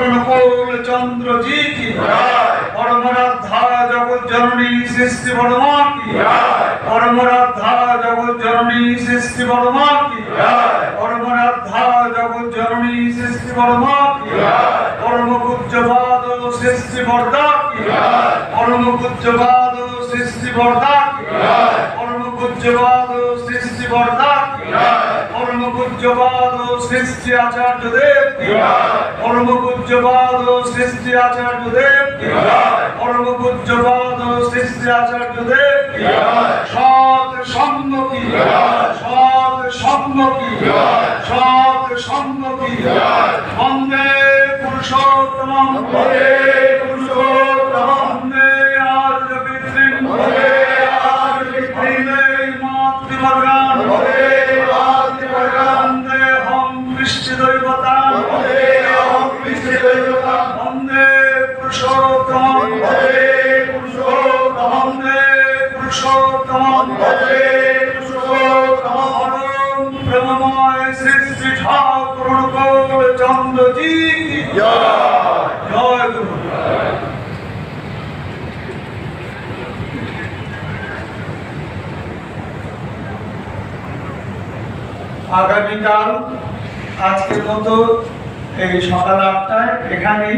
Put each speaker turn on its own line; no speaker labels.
অনুকূল চন্দ্রজি কি? পরমরাধা জগৎ জননী সৃষ্টি বড়মা কি? পরমরাধা জগৎ জননী সৃষ্টি বড়মা কি? পরমরাধা জগৎ জননী সৃষ্টি বড়মা কি? পরম পূজ্যপাদ সৃষ্টি বর্দা কি? পরম পূজ্যপাদ সৃষ্টি বর্দা কি? পরম পূজ্যপাদ সৃষ্টি বর্দা কি? পরম পূজ্যপাদ সৃষ্টি আচার্য দেব পূজ্যপাদ সৃষ্টি আচার্য দেব পূজ্যপাদ সৃষ্টি আচার্য দেব সৎ সঙ্গ সৎ সঙ্গ সৎ কি বন্দে পুরুষোত্তম কৃষ্ণ বন্দে হম কৃষ্ণ দৈবতা বন্দে পুরুষোত্তম বন্দে পুরুষোত্তম বন্দে পুরুষোত্তম বন্দে পুরুষোত্তম পরম ব্রহ্মময় শ্রী শ্রী ঠাকুর অনুকূল চন্দ্রজি কি জয় গুরু আগামীকাল আজকের মতো এই সকাল আটটায় এখানেই